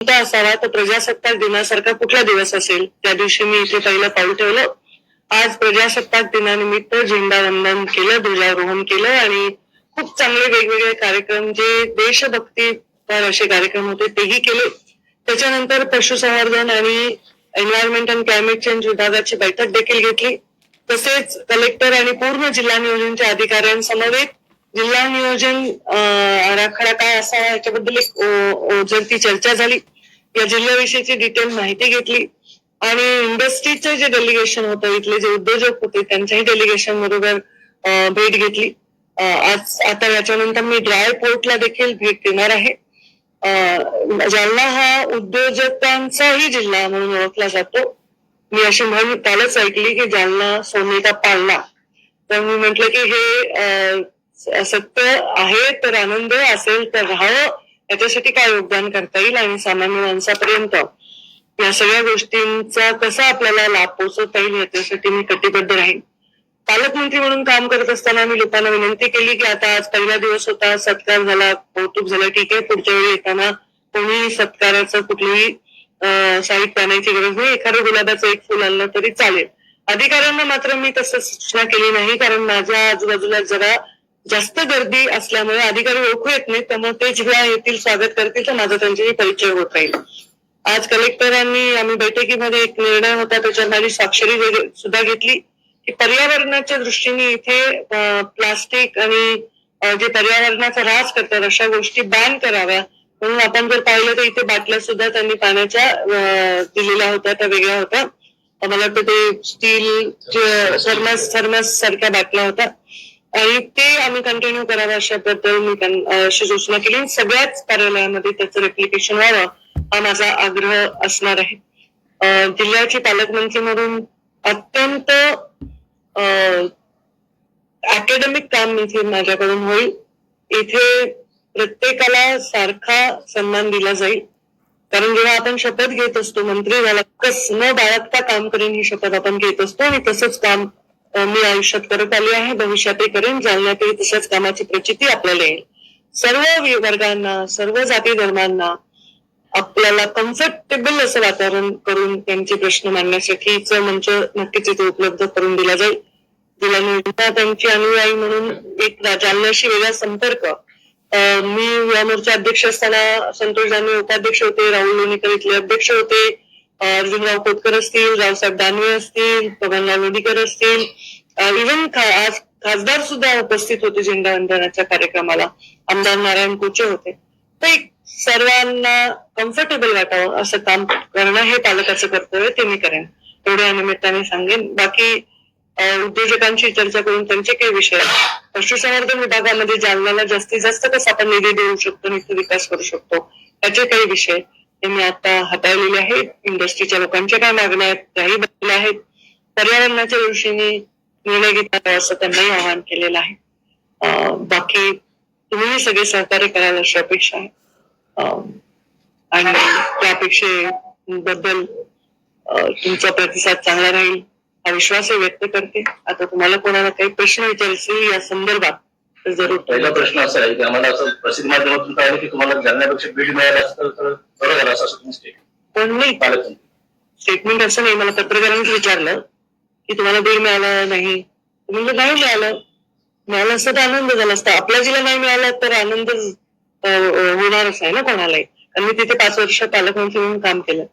कोणता असावा तर प्रजासत्ताक दिनासारखा कुठला दिवस असेल? त्या दिवशी मी इथे पहिलं पाऊल ठेवलं. आज प्रजासत्ताक दिनानिमित्त झेंडा वंदन केलं ध्वजारोहण केलं आणि खूप चांगले वेगवेगळे कार्यक्रम जे देशभक्तीपर असे कार्यक्रम होते तेही केले. त्याच्यानंतर पशुसंवर्धन आणि एन्व्हायरमेंट अँड क्लायमेट चेंज विभागाची बैठक देखील घेतली. तसेच कलेक्टर आणि पूर्ण जिल्हा नियोजनच्या अधिकाऱ्यांसमवेत जिल्हा नियोजन आराखडा काय असावा याच्याबद्दल एक ओ- ओझरती चर्चा झाली या जिल्ह्याविषयीची डिटेल माहिती घेतली. आणि इंडस्ट्रीचं जे डेलिगेशन होतं इथले जे उद्योजक होते त्यांच्याही डेलिगेशन बरोबर भेट घेतली. आज आता याच्यानंतर मी ड्राय पोर्टला देखील भेट देणार आहे. जालना हा उद्योजकांचाही जिल्हा म्हणून ओळखला जातो मी अशी म्हण कालच ऐकली की जालना सोनेचा पालना तर मी म्हंटल की हे सत्य आहे तर आनंद असेल तर राहावं. याच्यासाठी काय योगदान करता येईल आणि सामान्य माणसापर्यंत? या सगळ्या गोष्टींचा कसा आपल्याला लाभ पोहोचवता येईल याच्यासाठी मी कटिबद्ध राहीन. पालकमंत्री म्हणून काम करत असताना मी लोकांना विनंती केली की आता आज पहिला दिवस होता सत्कार झाला कौतुक झालं ठीक आहे पुढच्या वेळी येताना कोणी सत्काराचं कुठलीही अं, साहित्य आणायची गरज नाही. एखादं गुलाबाचं एक फुल आणलं तरी चालेल. अधिकाऱ्यांना मात्र मी तसं सूचना केली नाही कारण माझ्या आजूबाजूला जरा जास्त गर्दी असल्यामुळे अधिकारी ओळखू येत नाही त्यामुळे ते जेव्हा येतील स्वागत करतील तर माझा त्यांच्याशी परिचय होत राहील. आज कलेक्टरांनी आम्ही बैठकीमध्ये एक निर्णय होता त्याच्यावर माझी स्वाक्षरी वगैरे सुद्धा घेतली. की पर्यावरणाच्या दृष्टीने इथे प्लास्टिक आणि जे पर्यावरणाचा ऱ्हास करतात अशा गोष्टी बॅन कराव्या. म्हणून आपण जर पाहिलं तर इथे बाटल्या सुद्धा त्यांनी पाण्याच्या दिलेल्या होत्या त्या वेगळ्या होत्या. मला वाटतं ते स्टील थर्मस थर्मस सारख्या बाटल्या होत्या. आणि ते आम्ही कंटिन्यू करावं अशाबद्दल मी अशी सूचना केली. सगळ्याच कार्यालयामध्ये त्याचं रेप्लिकेशन व्हावं हा माझा आग्रह असणार आहे. जिल्ह्याचे पालकमंत्री म्हणून अत्यंत अकॅडमिक काम इथे माझ्याकडून होईल. इथे प्रत्येकाला सारखा सन्मान दिला जाईल. कारण जेव्हा आपण शपथ घेत असतो मंत्री झाला कस न बाळगता काम करेन ही शपथ आपण घेत असतो आणि तसंच काम मी आयुष्यात करत आली आहे भविष्यातही करेन जालन्यातही तशाच कामाची प्रचिती आपल्याला येईल. सर्व वर्गांना सर्व जाती धर्मांना आपल्याला कम्फर्टेबल असं वातावरण करून त्यांचे प्रश्न मांडण्यासाठीच मंच नक्कीच इथे उपलब्ध करून दिला जाईल. दिल्यानंतर त्यांची अनुयायी म्हणून एक जालन्याशी वेगळा संपर्क. मी या मोर्चा अध्यक्ष असताना संतोष दानवे उपाध्यक्ष होते राहुल लोणीकर इथले अध्यक्ष होते. अर्जुनराव खोतकर असतील रावसाहेब दानवे असतील पवनराव लोणीकर असतील इव्हन आज खासदार सुद्धा उपस्थित होते झेंडा वंदनाच्या कार्यक्रमाला. आमदार नारायण कोचे होते. तर एक सर्वांना कम्फर्टेबल वाटावं असं काम करणं हे पालकाचं कर्तव्य ते मी करेन. एवढ्या निमित्ताने सांगेन. बाकी उद्योजकांशी चर्चा करून त्यांचे काही विषय आहेत. पशुसंवर्धन विभागामध्ये जालन्याला जास्तीत जास्त कसं आपण निधी देऊ शकतो निधी विकास करू शकतो त्याचे काही विषय ते मी आता हाताळलेले आहेत इंडस्ट्रीच्या लोकांच्या काय मागण्या आहेत त्याही बदलल्या आहेत पर्यावरणाच्या दृष्टीने निर्णय घेतला असं त्यांनाही आवाहन केलेलं आहे. बाकी तुम्हीही सगळे सहकार्य करायला अशी अपेक्षा आहे. आणि त्या अपेक्षेबद्दल तुमचा प्रतिसाद चांगला राहील हा विश्वासही व्यक्त करते. आता तुम्हाला कोणाला काही प्रश्न विचारायचे या संदर्भात जरूर. पहिला प्रश्न असा आहे की आम्हाला असं प्रसिद्ध माध्यमातून कळलं की तुम्हाला जालन्यापेक्षा बीड मिळालं असतं तर बरं झालं असं तुम्ही स्टेट पण नाही पालकमंत्री स्टेटमेंट असं नाही मला पत्रकारांनी विचारलं की तुम्हाला बिल मिळालं नाही. म्हणजे नाही मिळालं. मिळालं असतं तर आनंद झाला असता. आपल्या जिल्हा नाही मिळाला तर आनंद होणारच आहे ना कोणालाही. कारण मी तिथे पाच वर्ष पालकमंत्री म्हणून काम केलं.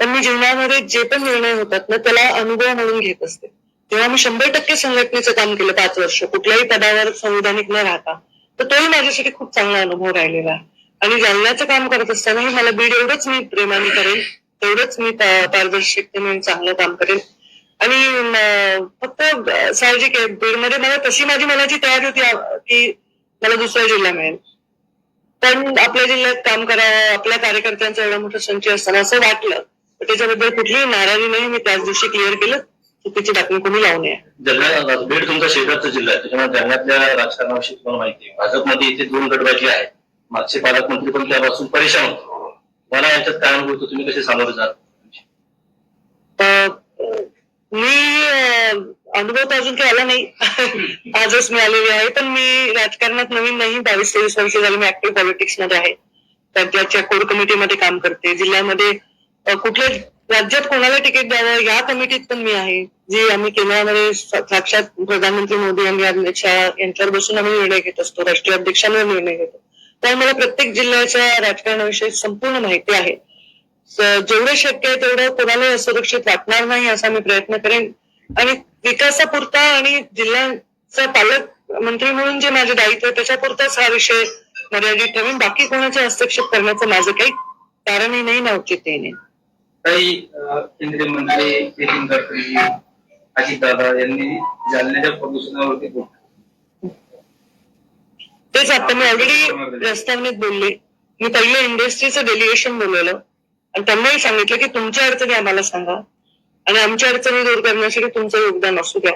पण मी जीवनामध्ये जे पण निर्णय होतात ना त्याला अनुभव म्हणून घेत असते. तेव्हा मी शंभर टक्के संघटनेचं काम केलं पाच वर्ष. कुठल्याही पदावर संविधानिक न राहता. तर तोही माझ्यासाठी खूप चांगला अनुभव राहिलेला. आणि जालन्याचं काम करत असतानाही मला बीड एवढंच मी प्रेमाने करेन तेवढंच मी पारदर्शकतेने चांगलं काम करेन आणि फक्त साहजिक आहे बीडमध्ये मला तशी माझी मनाची तयारी होती की मला दुसरा जिल्हा मिळेल. पण आपल्या जिल्ह्यात काम करावं आपल्या कार्यकर्त्यांचा एवढा मोठा संचय असताना असं वाटलं त्याच्याबद्दल कुठलीही नाराजी नाही मी त्याच दिवशी क्लिअर केलं. चुकीची बातमी कोणी लावू नये. जालना बीड तुमचा शेजारचा जिल्हा आहे त्याच्यामुळे जालन्यातल्या राजकारणाविषयी तुम्हाला माहिती आहे. भाजपमध्ये इथे दोन गटबाजी आहेत. मागचे पालकमंत्री पण त्यापासून परेशान होते. मला यांच्यात काय अनुभव होतो? तुम्ही कसे सामोरे अ, मी अनुभव तर अजून काही आला नाही. आजच मी आलेली आहे. पण मी राजकारणात नवीन नाही. बावीस तेवीस वर्ष झाली मी ऍक्टिव्ह पॉलिटिक्समध्ये आहे. राज्याच्या कोर कमिटीमध्ये काम करते. जिल्ह्यामध्ये अ, कुठल्या राज्यात कोणाला तिकीट द्यावं या कमिटीत पण मी आहे. जी आम्ही केंद्रामध्ये साक्षात प्रधानमंत्री मोदी आणि अमित शहा यांच्यावर बसून आम्ही निर्णय घेत असतो. राष्ट्रीय अध्यक्षांवर निर्णय घेतो. त्यामुळे मला प्रत्येक जिल्ह्याच्या राजकारणाविषयी संपूर्ण माहिती आहे. जेवढं शक्य आहे तेवढं कोणालाही असुरक्षित वाटणार नाही असा मी प्रयत्न करेन. आणि विकासापुरता आणि जिल्ह्याचा पालक मंत्री म्हणून जे माझे दायित्व आहे त्याच्यापुरताच हा विषय मर्यादित ठेवून. बाकी कोणाचे हस्तक्षेप करण्याचं माझं काही कारणही नाही ना औचित्यही नाही काही केंद्रीय मंत्री नितीन गडकरी अजितदादा यांनी जालन्याच्या प्रदूषणावरती बोलले. तेच आता मी ऑलरेडी प्रस्तावनेत बोलले. मी पहिले इंडस्ट्रीचं डेलिगेशन बोलवलं. आणि त्यांनाही सांगितलं की तुमच्या अडचणी आम्हाला सांगा. आणि आमच्या अडचणी दूर करण्यासाठी तुमचं योगदान असू द्या.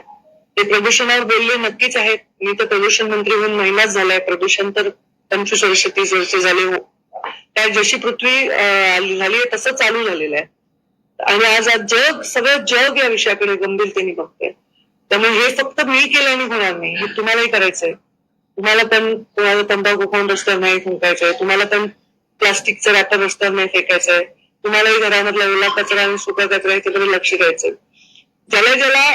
ते प्रदूषणावर बोलले नक्कीच आहेत. मी तर प्रदूषण मंत्री होऊन महिनाच झालाय. प्रदूषण तर पंचवीस वर्ष तीस वर्ष झाले हो. त्या जशी पृथ्वी झाली आहे तसं चालू झालेलं आहे. आणि आज आज जग सगळं जग या विषयाकडे गंभीरतेने बघते त्यामुळे हे फक्त मी केल्याने होणार नाही. हे तुम्हालाही करायचंय. तुम्हाला पण तुम्हाला तंबाखू खाऊन रस्त्यावर नाही फुंकायचंय. तुम्हाला पण प्लास्टिकचं रॅपर रस्त्यावर नाही फेकायचंय. तुम्हालाही घरामधला ओला कचरा आणि सुका कचरा त्याकडे लक्ष द्यायचंय. ज्याला ज्याला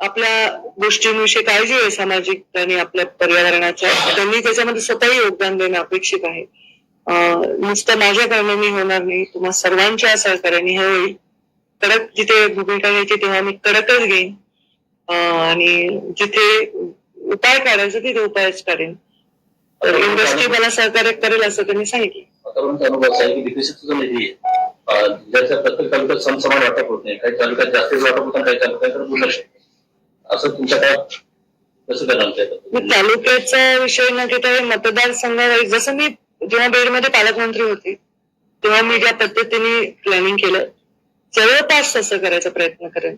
आपल्या गोष्टींविषयी काळजी आहे सामाजिक आणि आपल्या पर्यावरणाच्या त्यांनी त्याच्यामध्ये स्वतःही योगदान देणं अपेक्षित आहे. नुसतं माझ्या कारणाने होणार नाही तुम्हा सर्वांच्या सहकार्याने हे होईल. कडक जिथे भूमिका घ्यायची तेव्हा मी कडकच घेईन आणि जिथे उपाय काढायचं तिथे उपायच काढेन. इंडस्ट्री मला सहकार्य करेल असं त्यांनी सांगितलं. आतापर्यंत अनुभव असा आहे की विकसित जो निधी आहे. अं, जिल्ह्याच्या प्रत्येक तालुक्यात समसमान वाटप होत नाही. काही तालुक्यात जास्त वाटप होतं काही तालुक्यात दुर्लक्ष होतं. असं तुमच्या काळात तालुक्याचा विषय न घेता हे मतदारसंघावर जसं मी जेव्हा बीडमध्ये पालकमंत्री होते तेव्हा मी ज्या पद्धतीने प्लॅनिंग केलं जवळपास तसं करायचा प्रयत्न करेन.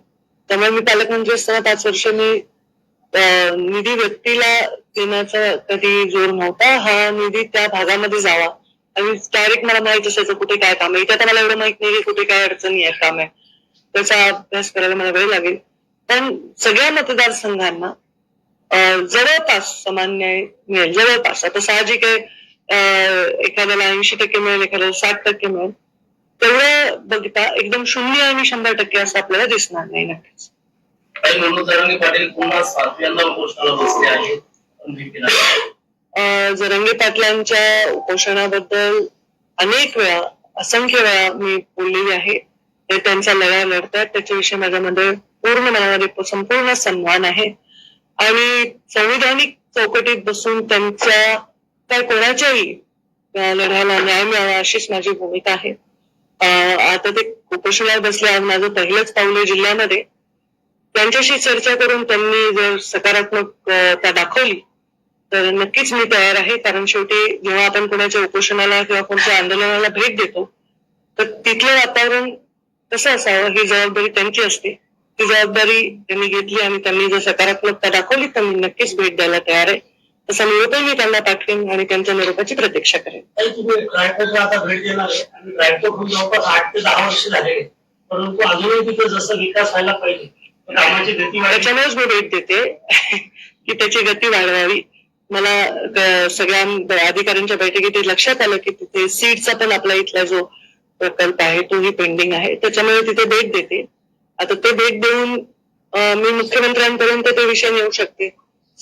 त्यामुळे मी पालकमंत्री असताना पाच वर्ष मी निधी व्यक्तीला देण्याचा कधी जोर नव्हता. हा निधी त्या भागामध्ये जावा. आणि डायरेक्ट मला माहीत असायचं कुठे काय काम आहे. इथे आता मला एवढं माहीत नाही की कुठे काय अडचणी आहे काम आहे त्याचा अभ्यास करायला मला वेळ लागेल. पण सगळ्या मतदारसंघांना जवळपास समान न्याय मिळेल. जवळपास. आता साहजिक आहे एखाद्याला ऐंशी टक्के मिळेल एखाद्याला साठ टक्के मिळेल. तेवढं बघता एकदम शून्य आणि शंभर टक्के असं आपल्याला दिसणार नाही नक्कीच. काही जरांगे पाटील पुन्हा सातव्यांदा उपोषणाला बसले आहेत. पण VP नाही. अं, जरंगे पाटलांच्या उपोषणाबद्दल अनेक वेळा असंख्य वेळा मी बोललेली आहे. ते त्यांचा लढा लढतात. त्याच्याविषयी माझ्यामध्ये पूर्ण मनामध्ये संपूर्ण सन्मान आहे. आणि संविधानिक चौकटीत बसून त्यांच्या काय कोणाच्याही लढ्याला न्याय मिळावा अशीच माझी भूमिका आहे. आता ते कुपोषणावर बसले आज माझं पहिलंच पाऊल आहे जिल्ह्यामध्ये. त्यांच्याशी चर्चा करून त्यांनी जर सकारात्मकता दाखवली तर नक्कीच मी तयार आहे. कारण शेवटी जेव्हा आपण कोणाच्या उपोषणाला किंवा कोणत्या आंदोलनाला भेट देतो तर तिथलं वातावरण कसं असावं ही जबाबदारी त्यांची असते. ती जबाबदारी त्यांनी घेतली आणि त्यांनी जर सकारात्मकता दाखवली तर मी नक्कीच भेट द्यायला तयार आहे. तसा निरोपही मी त्यांना पाठवेन आणि त्यांच्या निरोपाची प्रतीक्षा करेन. काही तुम्ही रायपूरला आता भेट देणार आहे. आणि रायपूरहून जवळपास आठ ते दहा वर्ष झाले परंतु अजूनही तिथे जसं विकास व्हायला पाहिजे तर कामाची गती वाढायची त्याच्यामुळेच मी भेट देते की त्याची गती वाढवावी. मला सगळ्या अधिकाऱ्यांच्या बैठकीत लक्षात आलं की तिथे सीटचा पण आपला इथला जो प्रकल्प आहे तोही पेंडिंग आहे. त्याच्यामुळे तिथे भेट देते. आता ते भेट देऊन मी मुख्यमंत्र्यांपर्यंत ते विषय नेऊ शकते.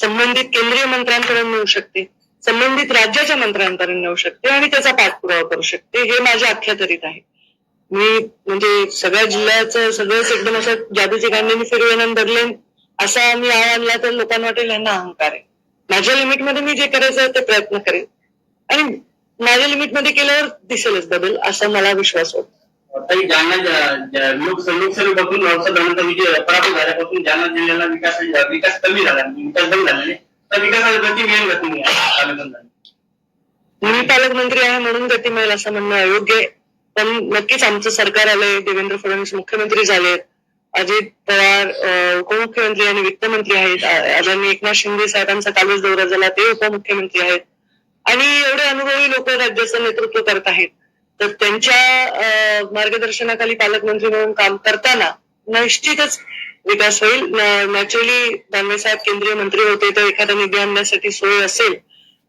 संबंधित केंद्रीय मंत्र्यांकडे मिळू शकते. संबंधित राज्याच्या मंत्र्यांपर्यंत नेऊ शकते आणि त्याचा पाठपुरावा करू शकते. हे माझ्या आख्यातरीत आहे. मी म्हणजे सगळ्या जिल्ह्याचं सगळंच एकदम असं जादूचे गांधीने फिरवेन आणि बदलेन असा मी आणला तर लोकांना वाटेल यांना अहंकार आहे. माझ्या लिमिटमध्ये मी जे करायचं ते प्रयत्न करेन. आणि माझ्या लिमिटमध्ये केल्यावर दिसेलच बदल असा मला विश्वास होतो. काही जालना ज- बघून लोक विजय पराभव झाल्यापासून जालना जिल्ह्याला विकास विकास कमी झाला. विकास कमी झालेले. तर विकासाला गती मिळेल का तुम्ही? पालकमंत्र्यांना. मी पालकमंत्री आहे म्हणून गती मिळेल असं म्हणणं अयोग्य पण नक्कीच आमचं सरकार आलंय. देवेंद्र फडणवीस मुख्यमंत्री झालेत. अजित पवार उपमुख्यमंत्री आणि वित्तमंत्री आहेत. आदरणीय एकनाथ शिंदे साहेबांचा कालच दौरा झाला. ते उपमुख्यमंत्री आहेत. आणि एवढे अनुभवी लोक राज्याचं नेतृत्व करत आहेत. तर त्यांच्या मार्गदर्शनाखाली पालकमंत्री म्हणून काम करताना निश्चितच विकास होईल. नॅचरली दानवे साहेब केंद्रीय मंत्री होते तर एखादा निधी आणण्यासाठी सोय असेल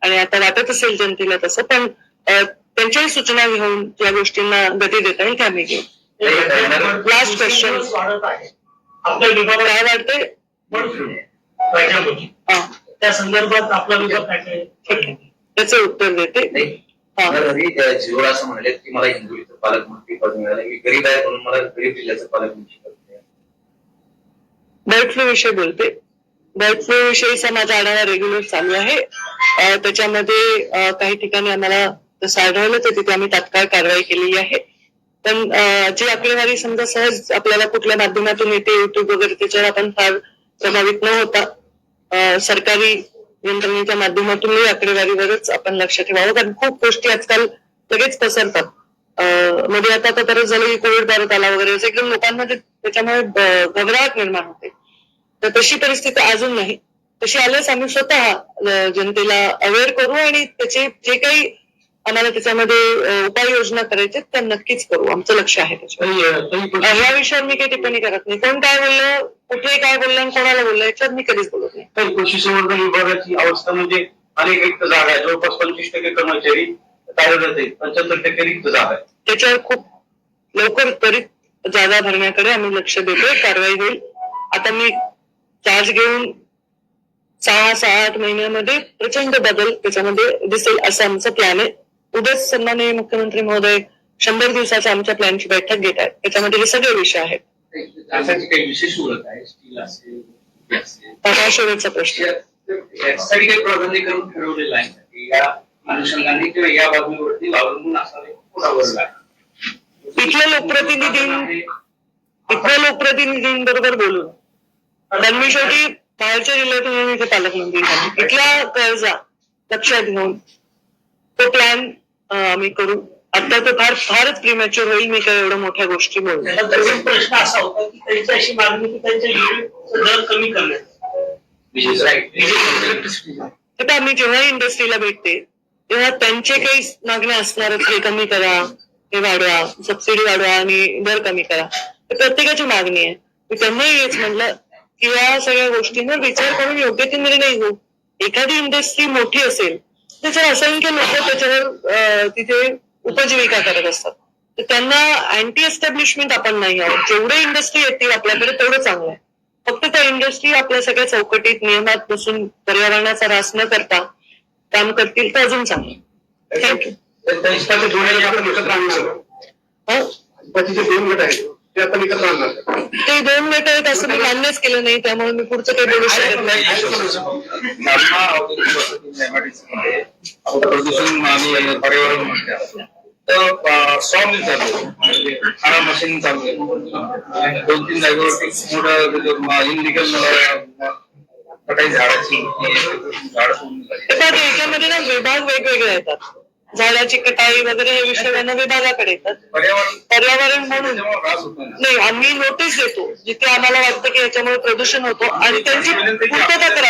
आणि आता वाटत असेल जनतेला तसं पण त्यांच्याही सूचना घेऊन ज्या गोष्टींना गती देता येईल त्या आम्ही घेऊ. आपल्या विभागात काय वाटतंय? हा. त्या संदर्भात आपला त्याचं उत्तर देते. असं म्हणाले की मला पालकमंत्री पद मिळालं मी गरीब आहे म्हणून मला गरीब जिल्ह्याचं पालकमंत्री पद मिळालं बर्ड फ्लू विषयी बोलते. बर्ड फ्लू विषयीचा माझा आढावा रेग्युलर चालू आहे. त्याच्यामध्ये काही ठिकाणी आम्हाला तसं आढळलं तर तिथे आम्ही तात्काळ कारवाई केलेली आहे. पण जी आकडेवारी समजा सहज आपल्याला कुठल्या माध्यमातून येते युट्यूब वगैरे त्याच्यावर आपण फार प्रभावित न होता सरकारी यंत्रणेच्या माध्यमातूनही आकडेवारीवरच आपण लक्ष ठेवावं. कारण खूप गोष्टी आजकाल लगेच पसरतात. मध्ये म्हणजे आता तर तरच झालं की कोविड भारत आला वगैरे असं एकदम लोकांमध्ये त्याच्यामुळे ब- घबराट निर्माण होते. तर तशी परिस्थिती अजून नाही. तशी आल्यास आम्ही स्वतः जनतेला अवेअर करू आणि त्याचे जे काही आम्हाला त्याच्यामध्ये उपाययोजना करायच्या त्या नक्कीच करू. आमचं लक्ष आहे त्याच्यावर. या विषयावर मी काही टिप्पणी करत नाही. कोण काय बोललं कुठे काय बोललं आणि कोणाला बोललं याच्यावर मी कधीच बोलत नाही. कृषी संवर्धन विभागाची अवस्था म्हणजे अनेक रिक्त जागा आहे जवळपास पंचवीस टक्के कर्मचारी कार्यरत आहेत. पंच्याहत्तर टक्के रिक्त जागा आहे त्याच्यावर खूप लवकर त्वरित जागा भरण्याकडे आम्ही लक्ष देतोय. कारवाई होईल. आता मी चार्ज घेऊन सहा सहा आठ महिन्यामध्ये प्रचंड बदल त्याच्यामध्ये दिसेल असं आमचं प्लॅन आहे. उद्याच सन्माननीय मुख्यमंत्री महोदय शंभर दिवसाच्या आमच्या प्लॅनची बैठक घेत आहेत. त्याच्यामध्ये हे सगळे विषय आहेत. प्रकाशोरेचा प्रश्न. यासाठी काही प्राधान्यक्रम ठरवलेला आहे या अनुषंगाने किंवा या अवलंबून असावे कोणावर लागेल? इथले लोकप्रतिनिधी इथल्या लोकप्रतिनिधींबरोबर बोलून. मी शेवटी बाहेरच्या जिल्ह्यातून इथे पालकमंत्री झाले. इथला कर्जा लक्षात घेऊन तो प्लॅन आम्ही करू. आता तो फार फारच प्रिमॅच्युअर होईल मी काय एवढ्या मोठ्या गोष्टी बोलतो प्रश्न असा होता की त्यांची अशी मागणी की त्यांच्या दर कमी करण्यात विशेष आता मी जेव्हा इंडस्ट्रीला भेटते तेव्हा त्यांचे काही मागण्या असणारच हे कमी करा हे वाढवा सबसिडी वाढवा आणि दर कमी करा. तर प्रत्येकाची मागणी आहे. मी त्यांनाही हेच म्हणलं की या सगळ्या गोष्टींवर विचार करून योग्य ते निर्णय घेऊ. एखादी इंडस्ट्री मोठी असेल त्याच्यावर असंख्य लोक त्याच्यावर तिथे उपजीविका करत असतात. तर त्यांना अँटी एस्टॅब्लिशमेंट आपण नाही आहोत. जेवढे इंडस्ट्री येतील आपल्याकडे तेवढं चांगलं आहे. फक्त त्या इंडस्ट्री आपल्या सगळ्या चौकटीत नियमात बसून पर्यावरणाचा ऱ्हास न करता काम करतील तर अजून चांगलं थँक्यू इस्पातीचे दोन गट आहेत. ते आपण एकत्र आणणार ते दोन गट आहेत असं मी मान्यच केलं नाही त्यामुळे मी पुढचं काही बोलू शकत नाही. आता प्रदूषण आणि पर्यावरण म्हटलं तर सॉ मिल चालू आहे. म्हणजे मशीन चालू आहे. दोन तीन जागेवरती मोठं इनलिगल कटाई झाडाची झाड सोडून झाली. ते पण याच्यामध्ये ना विभाग वेगवेगळे येतात. झाडाची कटाई वगैरे हे विषय त्यांना विभागाकडे येतात. पर्यावरण पर्यावरण म्हणून. नाही आम्ही नोटीस देतो. जिथे आम्हाला वाटतं की याच्यामुळे प्रदूषण होतं आणि त्यांची पूर्तता करावी.